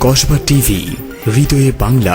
Kasba TV হৃদয়ে বাংলা।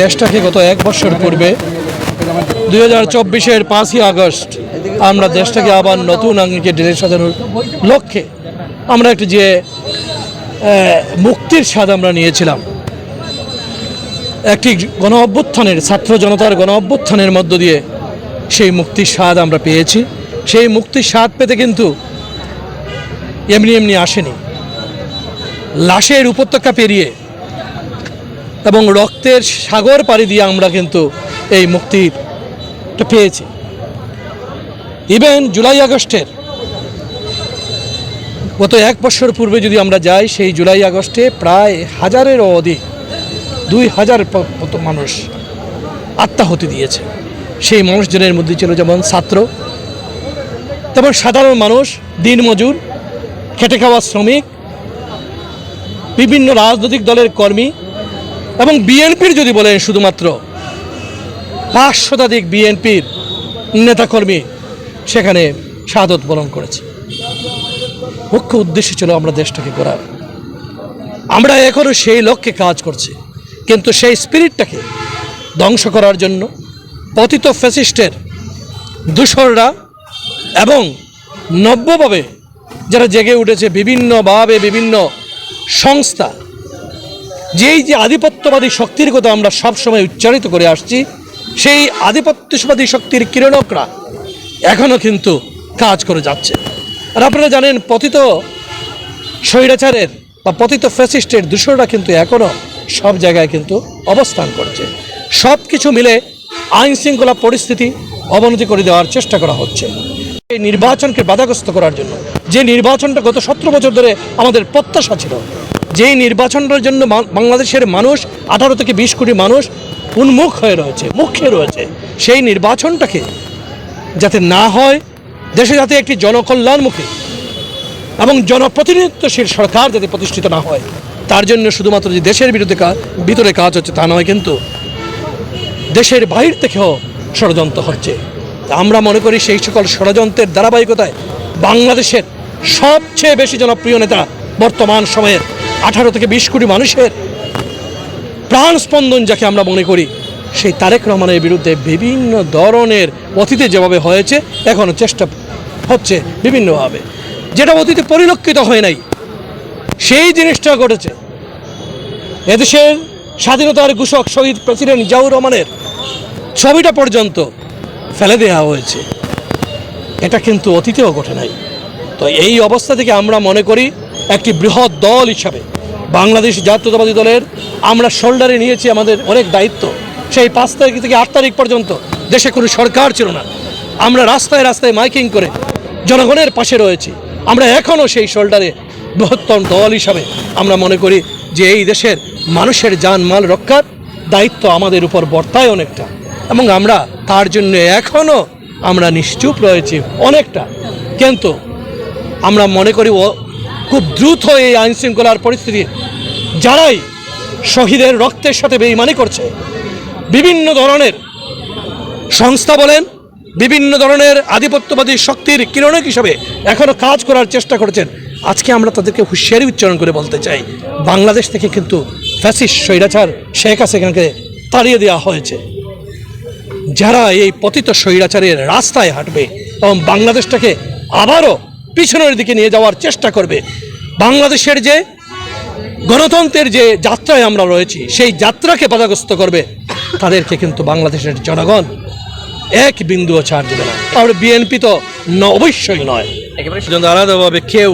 দেশটাকে গত এক বছর পূর্বে দুই হাজার চব্বিশের পাঁচই আগস্ট আমরা দেশটাকে আবার নতুন আঙ্গিকে ঢেলে সাজানোর লক্ষ্যে আমরা একটি যে মুক্তির স্বাদ আমরা নিয়েছিলাম। একটি গণ অভ্যুত্থানের, ছাত্র জনতার গণ অভ্যুত্থানের মধ্য দিয়ে সেই মুক্তির স্বাদ আমরা পেয়েছি। সেই মুক্তির স্বাদ পেতে কিন্তু এমনি এমনি আসেনি। লাশের উপত্যকা পেরিয়ে এবং রক্তের সাগর পাড়ি দিয়ে আমরা কিন্তু এই মুক্তিটা পেয়েছি। ইভেন জুলাই আগস্টের গত এক বছর পূর্বে যদি আমরা যাই, সেই জুলাই আগস্টে প্রায় হাজারেরও অধিক, দুই হাজার মতো মানুষ আত্মাহতি দিয়েছে। সেই মানুষজনের মধ্যে ছিল যেমন ছাত্র, তেমন সাধারণ মানুষ, দিনমজুর, খেটে খাওয়া শ্রমিক, বিভিন্ন রাজনৈতিক দলের কর্মী এবং বিএনপির যদি বলেন শুধুমাত্র পাঁচ শতাধিক বিএনপির নেতাকর্মী সেখানে শাহাদত বরণ করেছে। মুখ্য উদ্দেশ্য ছিল আমরা দেশটাকে করার আমরা এখনও সেই লক্ষ্যে কাজ করছি, কিন্তু সেই স্পিরিটটাকে ধ্বংস করার জন্য পতিত ফ্যাসিস্টের দূষররা এবং নব্যভাবে যারা জেগে উঠেছে বিভিন্নভাবে বিভিন্ন সংস্থা যেই যে আধিপত্যবাদী শক্তির কথা আমরা সবসময় উচ্চারিত করে আসছি, সেই আধিপত্যবাদী শক্তির কিরণকরা এখনও কিন্তু কাজ করে যাচ্ছে। আর আপনারা জানেন, পতিত স্বৈরাচারের বা পতিত ফ্যাসিস্টের দূষণরা কিন্তু এখনও সব জায়গায় কিন্তু অবস্থান করছে। সব কিছু মিলে আইন শৃঙ্খলা পরিস্থিতি অবনতি করে দেওয়ার চেষ্টা করা হচ্ছে। এই নির্বাচনকে বাধাগ্রস্ত করার জন্য, যে নির্বাচনটা গত সতেরো বছর ধরে আমাদের প্রত্যাশা ছিল যেই নির্বাচনটার জন্য বাংলাদেশের মানুষ, আঠারো থেকে বিশ কোটি মানুষ উন্মুখ হয়ে রয়েছে, মুখে রয়েছে, সেই নির্বাচনটাকে যাতে না হয়, দেশে যাতে একটি জনকল্যাণমুখী এবং জনপ্রতিনিধিত্বশীল সরকার যাতে প্রতিষ্ঠিত না হয়, তার জন্য শুধুমাত্র যে দেশের বিরুদ্ধে ভিতরে কাজ হচ্ছে তা নয়, কিন্তু দেশের বাইরে থেকেও ষড়যন্ত্র হচ্ছে। আমরা মনে করি সেই সকল ষড়যন্ত্রের ধারাবাহিকতায় বাংলাদেশের সবচেয়ে বেশি জনপ্রিয় নেতা বর্তমান সময়ের আঠারো থেকে বিশ কোটি মানুষের প্রাণ স্পন্দন যাকে আমরা মনে করি, সেই তারেক রহমানের বিরুদ্ধে বিভিন্ন ধরনের অতীতে যেভাবে হয়েছে এখনও চেষ্টা হচ্ছে বিভিন্নভাবে। যেটা অতীতে পরিলক্ষিত হয় নাই, সেই জিনিসটা ঘটেছে। এদেশের স্বাধীনতার ঘোষক শহীদ প্রেসিডেন্ট জিয়াউর রহমানের ছবিটা পর্যন্ত ফেলে দেওয়া হয়েছে। এটা কিন্তু অতীতেও ঘটে নাই। তো এই অবস্থা থেকে আমরা মনে করি, একটি বৃহৎ দল হিসাবে বাংলাদেশ জাতীয়তাবাদী দলের আমরা শোল্ডারে নিয়েছি আমাদের অনেক দায়িত্ব। সেই পাঁচ তারিখ থেকে আট তারিখ পর্যন্ত দেশে কোনো সরকার ছিল না। আমরা রাস্তায় রাস্তায় মাইকিং করে জনগণের পাশে রয়েছি। আমরা এখনও সেই শোল্ডারে বৃহত্তম দল হিসাবে আমরা মনে করি যে এই দেশের মানুষের জানমাল রক্ষার দায়িত্ব আমাদের উপর বর্তায় অনেকটা। এবং আমরা তার জন্য এখনও আমরা নিশ্চুপ রয়েছি অনেকটা। কিন্তু আমরা মনে করি খুব দ্রুত এই আইন শৃঙ্খলার পরিস্থিতি যারাই শহীদের রক্তের সাথে বেইমানি করছে, বিভিন্ন ধরনের সংস্থা বলেন, বিভিন্ন ধরনের আধিপত্যবাদী শক্তির কিরণক হিসাবে এখনও কাজ করার চেষ্টা করেছেন। আজকে আমরা তাদেরকে হুঁশিয়ারি উচ্চারণ করে বলতে চাই। বাংলাদেশ থেকে কিন্তু ফ্যাসিস স্বৈরাচার শেখ হাসিনাকে তাড়িয়ে দেওয়া হয়েছে। যারা এই পতিত স্বৈরাচারের রাস্তায় হাঁটবে এবং বাংলাদেশটাকে আবারও পিছনের দিকে নিয়ে যাওয়ার চেষ্টা করবে। বাংলাদেশের যে গণতন্ত্রের যে যাত্রায় আমরা রয়েছি সেই যাত্রাকে বাধাগ্রস্ত করবে তাদেরকে কিন্তু বাংলাদেশের জনগণ এক বিন্দুও ছাড় দেবে না। আর বিএনপি তো ন অবশ্যই নয়। একেবারে আলাদাভাবে কেউ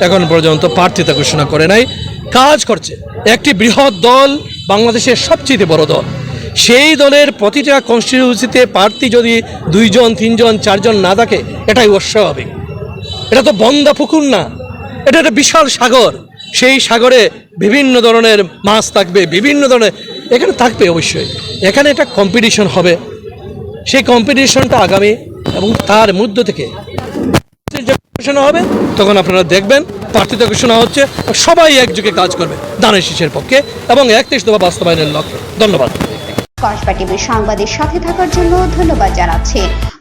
এখন পর্যন্ত প্রার্থিতা ঘোষণা করে নাই। কাজ করছে। একটি বৃহৎ দল বাংলাদেশের সবচেয়ে বড় দল। সেই দলের প্রতিটা কনস্টিটিউন্সিতে প্রার্থী যদি দুইজন তিনজন চারজন না থাকে এটাই অস্বাভাবিক। এটা তো বন্দা পুকুর না। এটা একটা বিশাল সাগর। সেই সাগরে বিভিন্ন ধরনের মাছ থাকবে, বিভিন্ন ধরনের এখানে থাকবে অবশ্যই। এখানে একটা কম্পিটিশন হবে। সেই কম্পিটিশনটা আগামী এবং তার মধ্য থেকে ঘোষণা হবে, তখন আপনারা দেখবেন, প্রার্থিতা ঘোষণা হচ্ছে সবাই একযোগে কাজ করবে দানের শীষের পক্ষে এবং একত্রিশ দফা বাস্তবায়নের লক্ষ্যে। ধন্যবাদ। কসবা টিভির সাংবাদিক সাথে থাকার জন্য ধন্যবাদ জানাচ্ছি।